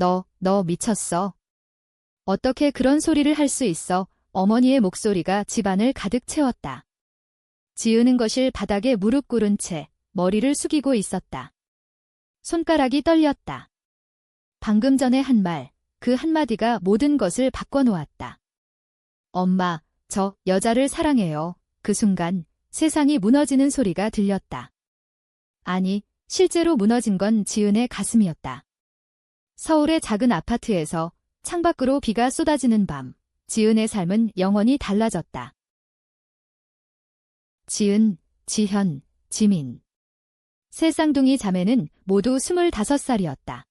너, 너 미쳤어. 어떻게 그런 소리를 할 수 있어? 어머니의 목소리가 집안을 가득 채웠다. 지은은 것일 바닥에 무릎 꿇은 채 머리를 숙이고 있었다. 손가락이 떨렸다. 방금 전에 한 말, 그 한마디가 모든 것을 바꿔놓았다. 엄마, 저 여자를 사랑해요. 그 순간 세상이 무너지는 소리가 들렸다. 아니, 실제로 무너진 건 지은의 가슴이었다. 서울의 작은 아파트에서 창밖으로 비가 쏟아지는 밤, 지은의 삶은 영원히 달라졌다. 지은, 지현, 지민. 세 쌍둥이 자매는 모두 25살이었다.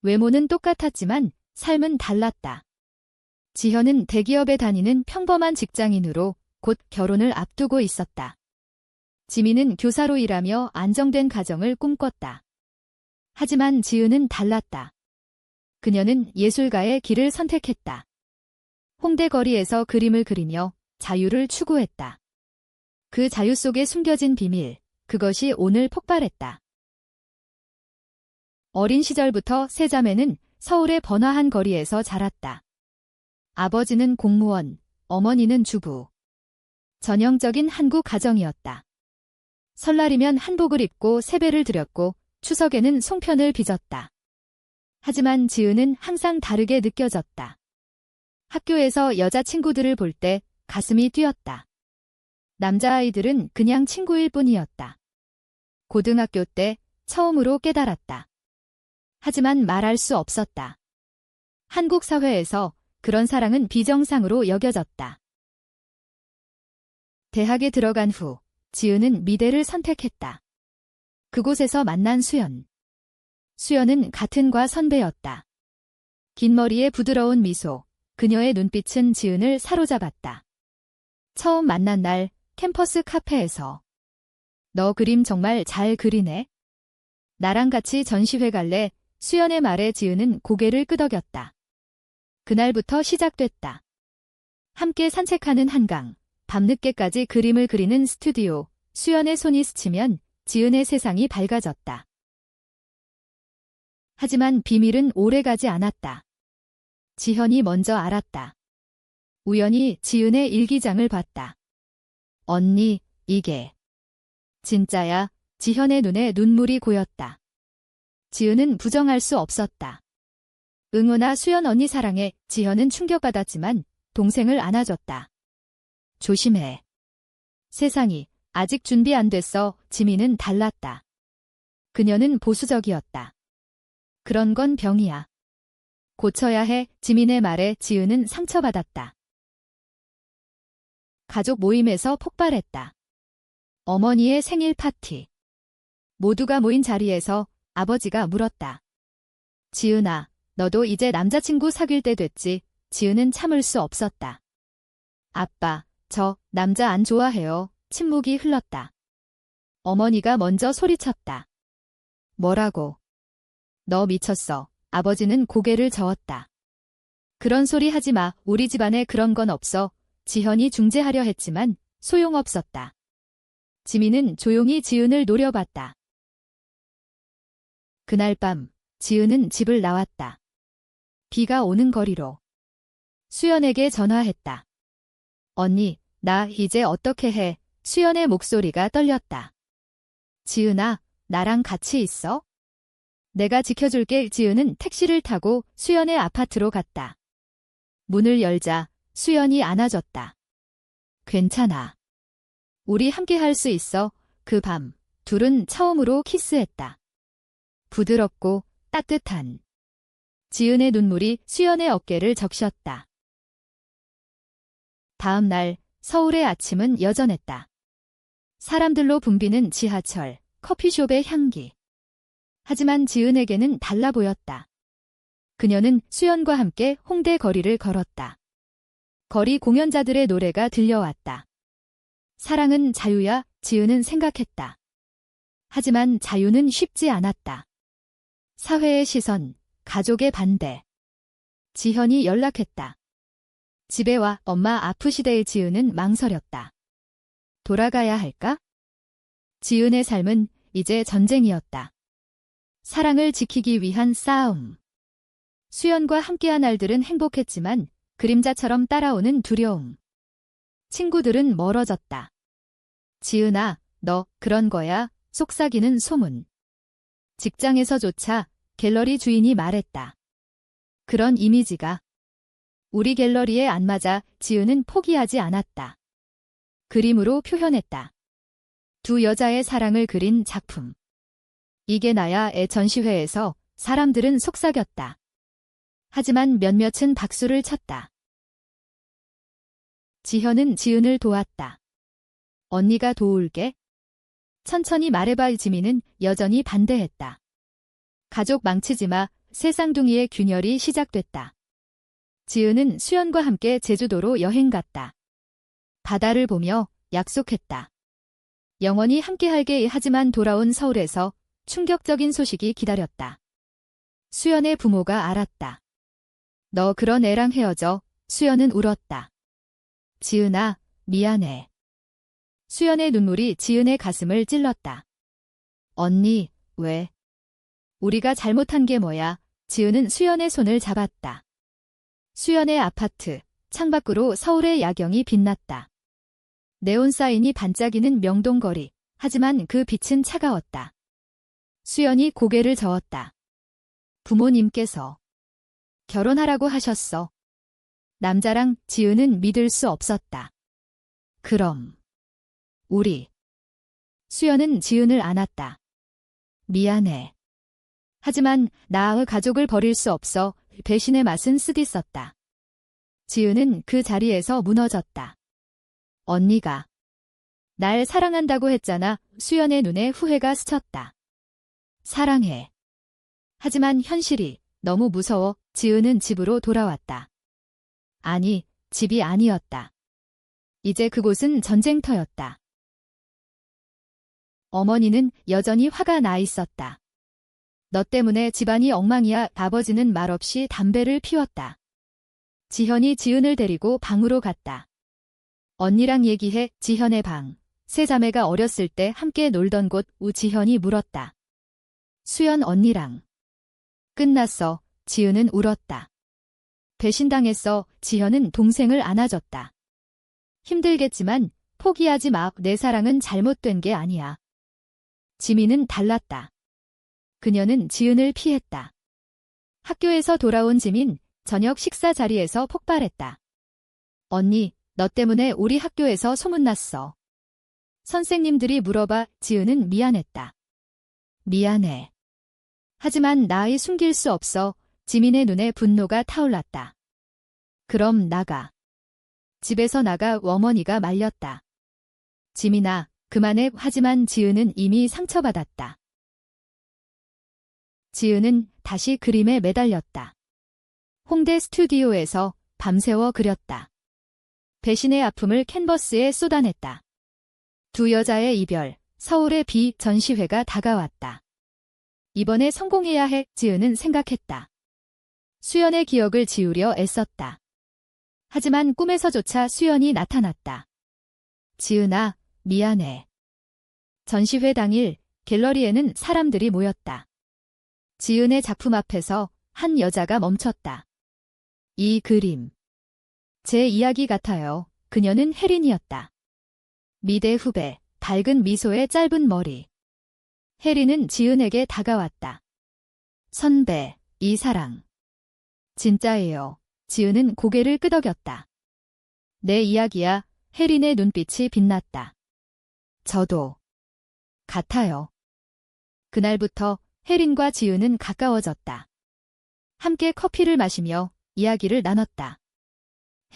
외모는 똑같았지만 삶은 달랐다. 지현은 대기업에 다니는 평범한 직장인으로 곧 결혼을 앞두고 있었다. 지민은 교사로 일하며 안정된 가정을 꿈꿨다. 하지만 지은은 달랐다. 그녀는 예술가의 길을 선택했다. 홍대 거리에서 그림을 그리며 자유를 추구했다. 그 자유 속에 숨겨진 비밀, 그것이 오늘 폭발했다. 어린 시절부터 세 자매는 서울의 번화한 거리에서 자랐다. 아버지는 공무원, 어머니는 주부. 전형적인 한국 가정이었다. 설날이면 한복을 입고 세배를 드렸고 추석에는 송편을 빚었다. 하지만 지은은 항상 다르게 느껴졌다. 학교에서 여자친구들을 볼 때 가슴이 뛰었다. 남자아이들은 그냥 친구일 뿐이었다. 고등학교 때 처음으로 깨달았다. 하지만 말할 수 없었다. 한국 사회에서 그런 사랑은 비정상으로 여겨졌다. 대학에 들어간 후 지은은 미대를 선택했다. 그곳에서 만난 수연. 수연은 같은 과 선배였다. 긴 머리에 부드러운 미소, 그녀의 눈빛은 지은을 사로잡았다. 처음 만난 날 캠퍼스 카페에서 너 그림 정말 잘 그리네. 나랑 같이 전시회 갈래? 수연의 말에 지은은 고개를 끄덕였다. 그날부터 시작됐다. 함께 산책하는 한강, 밤늦게까지 그림을 그리는 스튜디오, 수연의 손이 스치면 지은의 세상이 밝아졌다. 하지만 비밀은 오래가지 않았다. 지현이 먼저 알았다. 우연히 지은의 일기장을 봤다. 언니, 이게. 진짜야, 지현의 눈에 눈물이 고였다. 지은은 부정할 수 없었다. 응원아 수연 언니 사랑해, 지현은 충격받았지만 동생을 안아줬다. 조심해. 세상이 아직 준비 안 됐어, 지민은 달랐다. 그녀는 보수적이었다. 그런 건 병이야. 고쳐야 해, 지민의 말에 지은은 상처받았다. 가족 모임에서 폭발했다. 어머니의 생일 파티. 모두가 모인 자리에서 아버지가 물었다. 지은아, 너도 이제 남자친구 사귈 때 됐지? 지은은 참을 수 없었다. 아빠, 저 남자 안 좋아해요. 침묵이 흘렀다. 어머니가 먼저 소리쳤다. 뭐라고? 너 미쳤어. 아버지는 고개를 저었다. 그런 소리 하지 마. 우리 집안에 그런 건 없어. 지현이 중재하려 했지만 소용없었다. 지민은 조용히 지은을 노려봤다. 그날 밤 지은은 집을 나왔다. 비가 오는 거리로. 수연에게 전화했다. 언니, 나 이제 어떻게 해? 수연의 목소리가 떨렸다. 지은아, 나랑 같이 있어? 내가 지켜줄게. 지은은 택시를 타고 수연의 아파트로 갔다. 문을 열자 수연이 안아줬다. 괜찮아. 우리 함께 할 수 있어. 그 밤, 둘은 처음으로 키스했다. 부드럽고 따뜻한. 지은의 눈물이 수연의 어깨를 적셨다. 다음 날 서울의 아침은 여전했다. 사람들로 붐비는 지하철, 커피숍의 향기. 하지만 지은에게는 달라 보였다. 그녀는 수연과 함께 홍대 거리를 걸었다. 거리 공연자들의 노래가 들려왔다. 사랑은 자유야, 지은은 생각했다. 하지만 자유는 쉽지 않았다. 사회의 시선, 가족의 반대. 지현이 연락했다. 집에 와 엄마 아프시대의 지은은 망설였다. 돌아가야 할까? 지은의 삶은 이제 전쟁이었다. 사랑을 지키기 위한 싸움. 수연과 함께한 날들은 행복했지만 그림자처럼 따라오는 두려움. 친구들은 멀어졌다. 지은아, 너 그런 거야? 속삭이는 소문. 직장에서조차 갤러리 주인이 말했다. 그런 이미지가 우리 갤러리에 안 맞아 지은은 포기하지 않았다. 그림으로 표현했다. 두 여자의 사랑을 그린 작품. 이게 나야의 전시회에서 사람들은 속삭였다. 하지만 몇몇은 박수를 쳤다. 지현은 지은을 도왔다. 언니가 도울게. 천천히 말해봐 지민은 여전히 반대했다. 가족 망치지 마 세상둥이의 균열이 시작됐다. 지은은 수연과 함께 제주도로 여행 갔다. 바다를 보며 약속했다. 영원히 함께할게 하지만 돌아온 서울에서 충격적인 소식이 기다렸다. 수연의 부모가 알았다. 너 그런 애랑 헤어져. 수연은 울었다. 지은아, 미안해. 수연의 눈물이 지은의 가슴을 찔렀다. 언니, 왜? 우리가 잘못한 게 뭐야? 지은은 수연의 손을 잡았다. 수연의 아파트, 창밖으로 서울의 야경이 빛났다. 네온 사인이 반짝이는 명동거리, 하지만 그 빛은 차가웠다. 수연이 고개를 저었다. 부모님께서 결혼하라고 하셨어. 남자랑 지은은 믿을 수 없었다. 그럼 우리 수연은 지은을 안았다. 미안해. 하지만 나의 가족을 버릴 수 없어 배신의 맛은 쓰디썼다. 지은은 그 자리에서 무너졌다. 언니가 날 사랑한다고 했잖아. 수연의 눈에 후회가 스쳤다. 사랑해. 하지만 현실이 너무 무서워 지은은 집으로 돌아왔다. 아니, 집이 아니었다. 이제 그곳은 전쟁터였다. 어머니는 여전히 화가 나 있었다. 너 때문에 집안이 엉망이야 아버지는 말없이 담배를 피웠다. 지현이 지은을 데리고 방으로 갔다. 언니랑 얘기해 지현의 방. 세 자매가 어렸을 때 함께 놀던 곳 우지현이 물었다. 수연 언니랑. 끝났어. 지은은 울었다. 배신당했어. 지현은 동생을 안아줬다. 힘들겠지만 포기하지 마. 내 사랑은 잘못된 게 아니야. 지민은 달랐다. 그녀는 지은을 피했다. 학교에서 돌아온 지민, 저녁 식사 자리에서 폭발했다. 언니, 너 때문에 우리 학교에서 소문났어. 선생님들이 물어봐 지은은 미안했다. 미안해. 하지만 나의 숨길 수 없어 지민의 눈에 분노가 타올랐다. 그럼 나가. 집에서 나가 어머니가 말렸다. 지민아, 그만해 하지만 지은은 이미 상처받았다. 지은은 다시 그림에 매달렸다. 홍대 스튜디오에서 밤새워 그렸다. 배신의 아픔을 캔버스에 쏟아냈다. 두 여자의 이별, 서울의 비 전시회가 다가왔다. 이번에 성공해야 해, 지은은 생각했다. 수연의 기억을 지우려 애썼다. 하지만 꿈에서조차 수연이 나타났다. 지은아, 미안해. 전시회 당일 갤러리에는 사람들이 모였다. 지은의 작품 앞에서 한 여자가 멈췄다. 이 그림. 제 이야기 같아요. 그녀는 혜린이었다. 미대 후배, 밝은 미소의 짧은 머리. 혜린은 지은에게 다가왔다. 선배, 이 사랑. 진짜예요. 지은은 고개를 끄덕였다. 내 이야기야. 혜린의 눈빛이 빛났다. 저도. 같아요. 그날부터 혜린과 지은은 가까워졌다. 함께 커피를 마시며 이야기를 나눴다.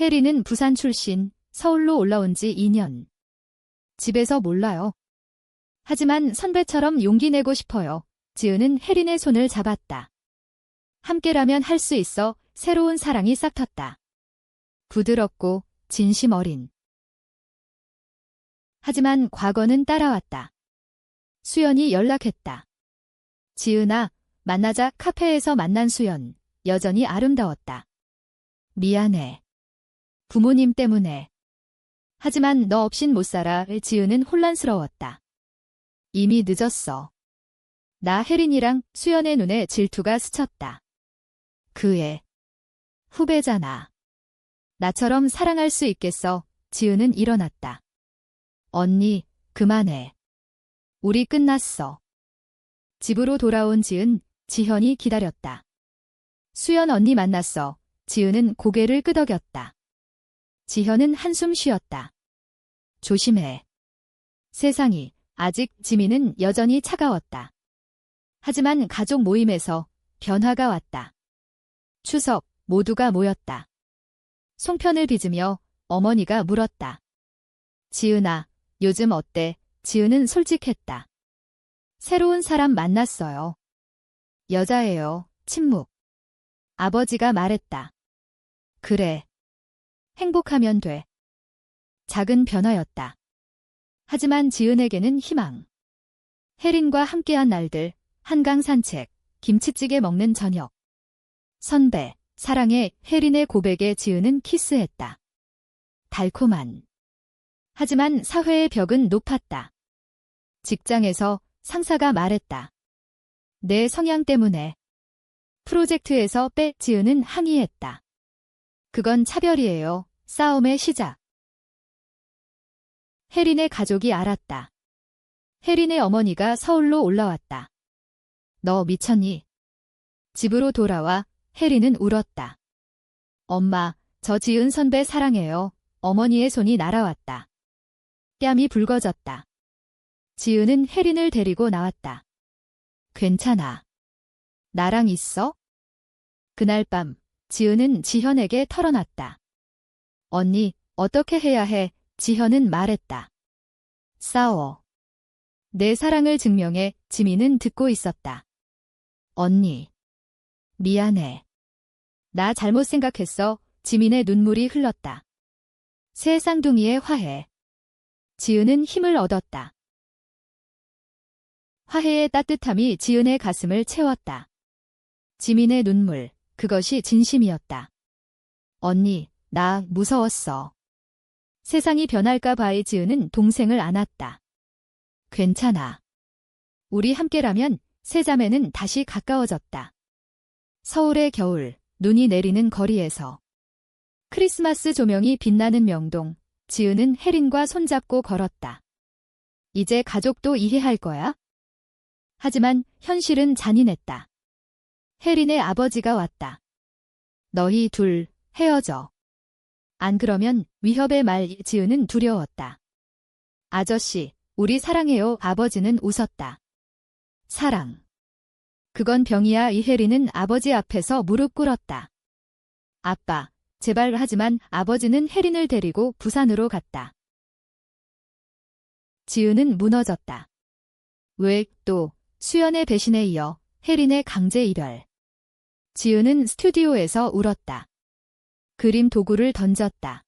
혜린은 부산 출신, 서울로 올라온 지 2년. 집에서 몰라요. 하지만 선배처럼 용기 내고 싶어요. 지은은 혜린의 손을 잡았다. 함께라면 할 수 있어 새로운 사랑이 싹텄다. 부드럽고 진심 어린. 하지만 과거는 따라왔다. 수연이 연락했다. 지은아, 만나자 카페에서 만난 수연. 여전히 아름다웠다. 미안해. 부모님 때문에. 하지만 너 없인 못 살아. 지은은 혼란스러웠다. 이미 늦었어. 나 혜린이랑 수연의 눈에 질투가 스쳤다. 그의 후배잖아. 나처럼 사랑할 수 있겠어. 지은은 일어났다. 언니, 그만해. 우리 끝났어. 집으로 돌아온 지은, 지현이 기다렸다. 수연 언니 만났어. 지은은 고개를 끄덕였다. 지현은 한숨 쉬었다. 조심해. 세상이, 아직 지민은 여전히 차가웠다. 하지만 가족 모임에서 변화가 왔다. 추석, 모두가 모였다. 송편을 빚으며 어머니가 물었다. 지은아, 요즘 어때? 지은은 솔직했다. 새로운 사람 만났어요. 여자예요. 침묵. 아버지가 말했다. 그래. 행복하면 돼. 작은 변화였다. 하지만 지은에게는 희망. 혜린과 함께한 날들, 한강 산책, 김치찌개 먹는 저녁. 선배, 사랑해 혜린의 고백에 지은은 키스했다. 달콤한. 하지만 사회의 벽은 높았다. 직장에서 상사가 말했다. 내 성향 때문에. 프로젝트에서 빼 지은은 항의했다. 그건 차별이에요. 싸움의 시작. 혜린의 가족이 알았다. 혜린의 어머니가 서울로 올라왔다. 너 미쳤니? 집으로 돌아와 혜린은 울었다. 엄마, 저 지은 선배 사랑해요. 어머니의 손이 날아왔다. 뺨이 붉어졌다. 지은은 혜린을 데리고 나왔다. 괜찮아. 나랑 있어? 그날 밤, 지은은 지현에게 털어놨다. 언니, 어떻게 해야 해? 지현은 말했다. 싸워. 내 사랑을 증명해 지민은 듣고 있었다. 언니. 미안해. 나 잘못 생각했어. 지민의 눈물이 흘렀다. 새 쌍둥이의 화해. 지은은 힘을 얻었다. 화해의 따뜻함이 지은의 가슴을 채웠다. 지민의 눈물, 그것이 진심이었다. 언니, 나 무서웠어. 세상이 변할까 봐의 지은은 동생을 안았다. 괜찮아. 우리 함께라면 세 자매는 다시 가까워졌다. 서울의 겨울, 눈이 내리는 거리에서 크리스마스 조명이 빛나는 명동, 지은은 혜린과 손잡고 걸었다. 이제 가족도 이해할 거야? 하지만 현실은 잔인했다. 혜린의 아버지가 왔다. 너희 둘 헤어져. 안 그러면 위협의 말 지은은 두려웠다. 아저씨, 우리 사랑해요. 아버지는 웃었다. 사랑. 그건 병이야. 이혜리는 아버지 앞에서 무릎 꿇었다. 아빠, 제발 하지만 아버지는 혜린을 데리고 부산으로 갔다. 지은은 무너졌다. 왜 또 수연의 배신에 이어 혜린의 강제 이별. 지은은 스튜디오에서 울었다. 그림 도구를 던졌다.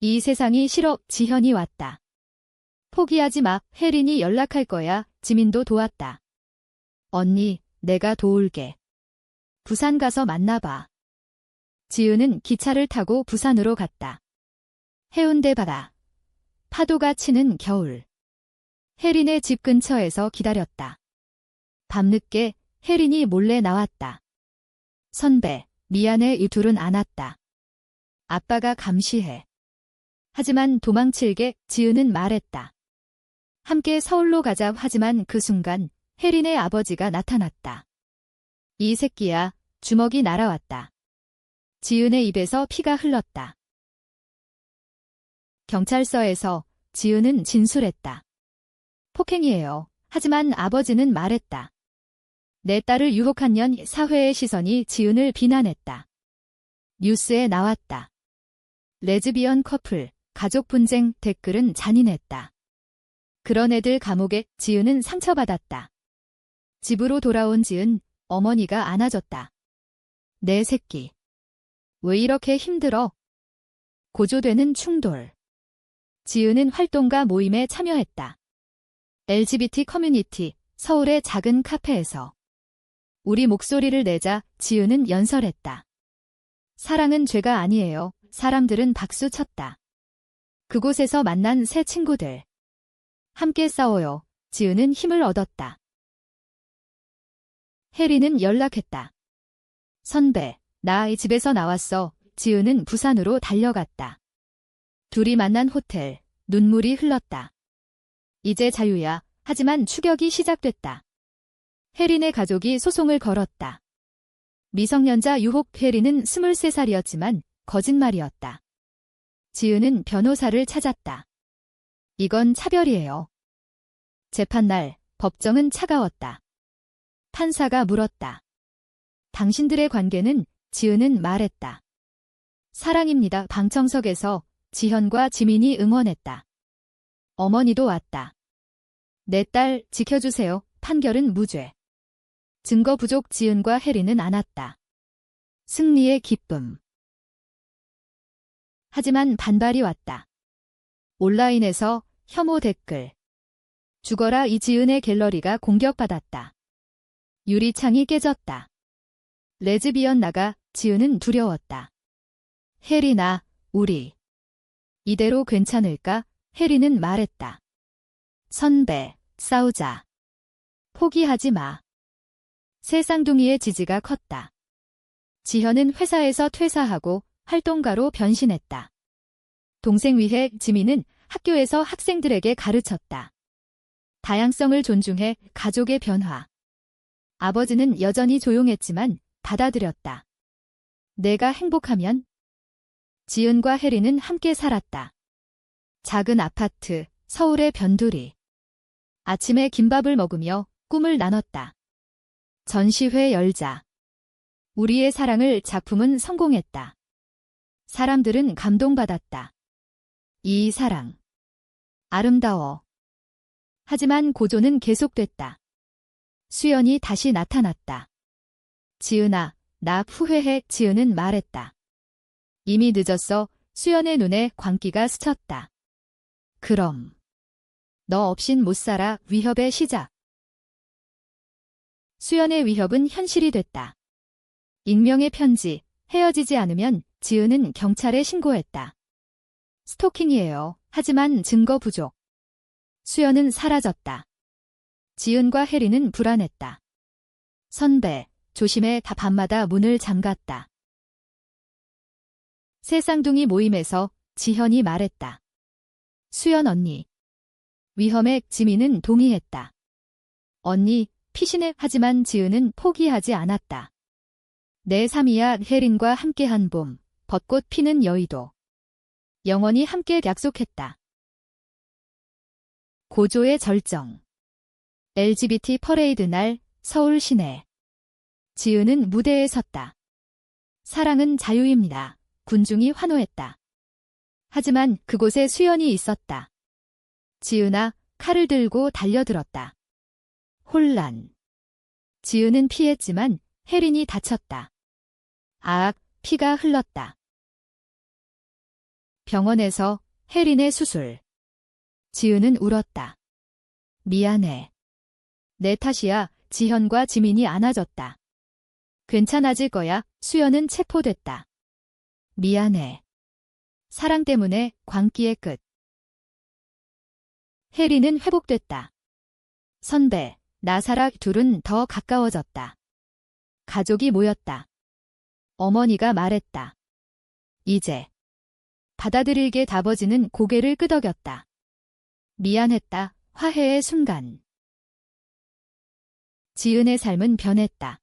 이 세상이 싫어 지현이 왔다. 포기하지 마. 혜린이 연락할 거야. 지민도 도왔다. 언니, 내가 도울게. 부산 가서 만나봐. 지은은 기차를 타고 부산으로 갔다. 해운대 바다. 파도가 치는 겨울. 혜린의 집 근처에서 기다렸다. 밤늦게 혜린이 몰래 나왔다. 선배, 미안해 이 둘은 안았다. 아빠가 감시해. 하지만 도망칠게 지은은 말했다. 함께 서울로 가자 하지만 그 순간 혜린의 아버지가 나타났다. 이 새끼야, 주먹이 날아왔다. 지은의 입에서 피가 흘렀다. 경찰서에서 지은은 진술했다. 폭행이에요. 하지만 아버지는 말했다. 내 딸을 유혹한 년 사회의 시선이 지은을 비난했다. 뉴스에 나왔다. 레즈비언 커플, 가족 분쟁 댓글은 잔인했다. 그런 애들 감옥에 지은은 상처받았다. 집으로 돌아온 지은 어머니가 안아줬다. 내 새끼. 왜 이렇게 힘들어? 고조되는 충돌. 지은은 활동가 모임에 참여했다. LGBT 커뮤니티 서울의 작은 카페에서 우리 목소리를 내자 지은은 연설했다. 사랑은 죄가 아니에요. 사람들은 박수 쳤다. 그곳에서 만난 새 친구들. 함께 싸워요. 지은은 힘을 얻었다. 혜리는 연락했다. 선배, 나 이 집에서 나왔어. 지은은 부산으로 달려갔다. 둘이 만난 호텔, 눈물이 흘렀다. 이제 자유야. 하지만 추격이 시작됐다. 혜린의 가족이 소송을 걸었다. 미성년자 유혹 혜린은 23살이었지만 거짓말이었다. 지은은 변호사를 찾았다. 이건 차별이에요. 재판날 법정은 차가웠다. 판사가 물었다. 당신들의 관계는 지은은 말했다. 사랑입니다. 방청석에서 지현과 지민이 응원했다. 어머니도 왔다. 내 딸 지켜주세요. 판결은 무죄. 증거 부족 지은과 혜리는 안았다. 승리의 기쁨. 하지만 반발이 왔다. 온라인에서 혐오 댓글. 죽어라 이지은의 갤러리가 공격받았다. 유리창이 깨졌다. 레즈비언 나가 지은은 두려웠다. 혜리나, 우리. 이대로 괜찮을까? 혜리는 말했다. 선배, 싸우자. 포기하지 마. 세상둥이의 지지가 컸다. 지현은 회사에서 퇴사하고 활동가로 변신했다. 동생 위해 지민은 학교에서 학생들에게 가르쳤다. 다양성을 존중해 가족의 변화. 아버지는 여전히 조용했지만 받아들였다. 내가 행복하면 지은과 혜리는 함께 살았다. 작은 아파트, 서울의 변두리. 아침에 김밥을 먹으며 꿈을 나눴다. 전시회 열자. 우리의 사랑을 작품은 성공했다. 사람들은 감동받았다. 이 사랑. 아름다워. 하지만 고조는 계속됐다. 수연이 다시 나타났다. 지은아, 나 후회해 지은은 말했다. 이미 늦었어 수연의 눈에 광기가 스쳤다. 그럼. 너 없인 못 살아 위협의 시작. 수연의 위협은 현실이 됐다. 익명의 편지, 헤어지지 않으면 지은은 경찰에 신고했다. 스토킹이에요. 하지만 증거 부족. 수연은 사라졌다. 지은과 혜리는 불안했다. 선배, 조심해 다 밤마다 문을 잠갔다. 세상둥이 모임에서 지현이 말했다. 수연 언니. 위험에 지민은 동의했다. 언니, 피신해 하지만 지은은 포기하지 않았다. 내 삶이야 혜린과 함께한 봄, 벚꽃 피는 여의도. 영원히 함께 약속했다. 고조의 절정. LGBT 퍼레이드 날 서울 시내. 지은은 무대에 섰다. 사랑은 자유입니다. 군중이 환호했다. 하지만 그곳에 수연이 있었다. 지은아, 칼을 들고 달려들었다. 혼란. 지은은 피했지만 혜린이 다쳤다. 아악, 피가 흘렀다. 병원에서 혜린의 수술. 지은은 울었다. 미안해. 내 탓이야. 지현과 지민이 안아줬다. 괜찮아질 거야. 수연은 체포됐다. 미안해. 사랑 때문에 광기의 끝. 혜리는 회복됐다. 선배, 나사락 둘은 더 가까워졌다. 가족이 모였다. 어머니가 말했다. 이제 받아들일게 다버지는 고개를 끄덕였다. 미안했다. 화해의 순간. 지은의 삶은 변했다.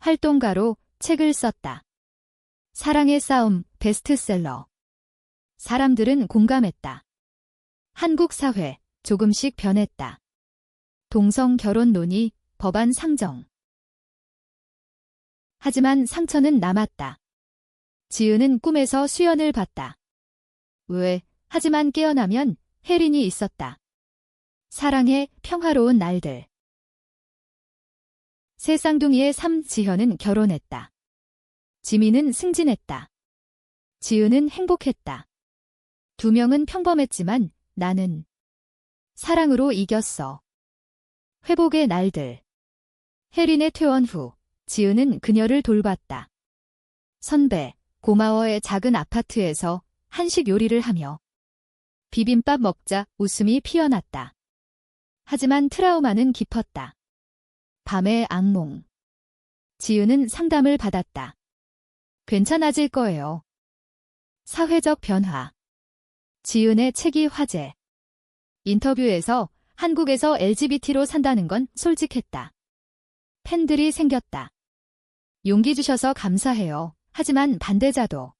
활동가로 책을 썼다. 사랑의 싸움 베스트셀러. 사람들은 공감했다. 한국 사회 조금씩 변했다. 동성 결혼 논의, 법안 상정. 하지만 상처는 남았다. 지은은 꿈에서 수연을 봤다. 왜? 하지만 깨어나면 혜린이 있었다. 사랑의 평화로운 날들. 새 쌍둥이의 삼지현은 결혼했다. 지민은 승진했다. 지은은 행복했다. 두 명은 평범했지만 나는 사랑으로 이겼어. 회복의 날들. 혜린의 퇴원 후 지은은 그녀를 돌봤다. 선배, 고마워의 작은 아파트에서 한식 요리를 하며 비빔밥 먹자 웃음이 피어났다. 하지만 트라우마는 깊었다. 밤의 악몽. 지은은 상담을 받았다. 괜찮아질 거예요. 사회적 변화. 지은의 책이 화제. 인터뷰에서 한국에서 LGBT로 산다는 건 솔직했다. 팬들이 생겼다. 용기 주셔서 감사해요. 하지만 반대자도.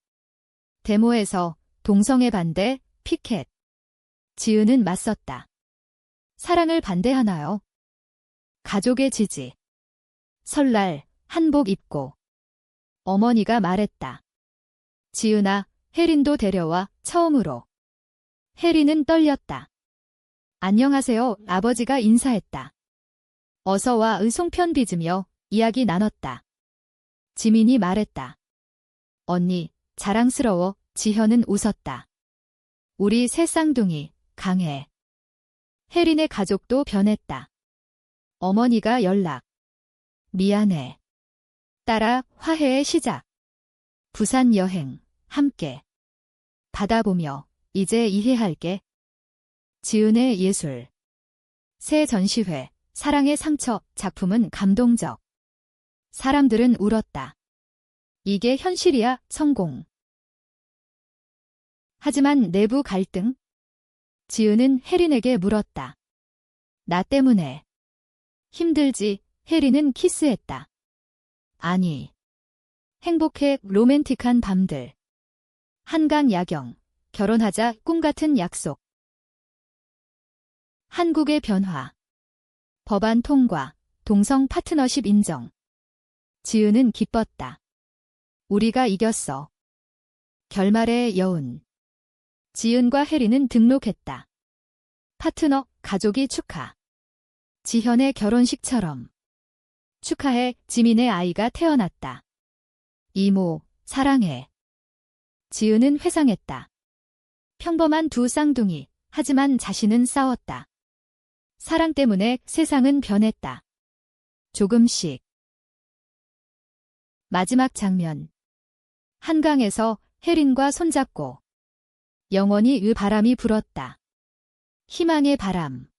데모에서 동성애 반대, 피켓. 지은은 맞섰다. 사랑을 반대하나요? 가족의 지지. 설날, 한복 입고. 어머니가 말했다. 지은아, 혜린도 데려와, 처음으로. 혜린은 떨렸다. 안녕하세요, 아버지가 인사했다. 어서와 의송편 빚으며 이야기 나눴다. 지민이 말했다. 언니, 자랑스러워, 지현은 웃었다. 우리 새 쌍둥이, 강해. 혜린의 가족도 변했다. 어머니가 연락. 미안해. 따라 화해의 시작. 부산 여행, 함께. 받아보며, 이제 이해할게. 지은의 예술. 새 전시회, 사랑의 상처, 작품은 감동적. 사람들은 울었다. 이게 현실이야, 성공. 하지만 내부 갈등? 지은은 혜린에게 물었다. 나 때문에. 힘들지, 혜린은 키스했다. 아니. 행복해, 로맨틱한 밤들. 한강 야경, 결혼하자, 꿈 같은 약속. 한국의 변화. 법안 통과, 동성 파트너십 인정. 지은은 기뻤다. 우리가 이겼어. 결말의 여운. 지은과 혜리는 등록했다. 파트너, 가족이 축하. 지현의 결혼식처럼. 축하해, 지민의 아이가 태어났다. 이모, 사랑해. 지은은 회상했다. 평범한 두 쌍둥이, 하지만 자신은 싸웠다. 사랑 때문에 세상은 변했다. 조금씩. 마지막 장면. 한강에서 혜린과 손잡고 영원히 의 바람이 불었다. 희망의 바람.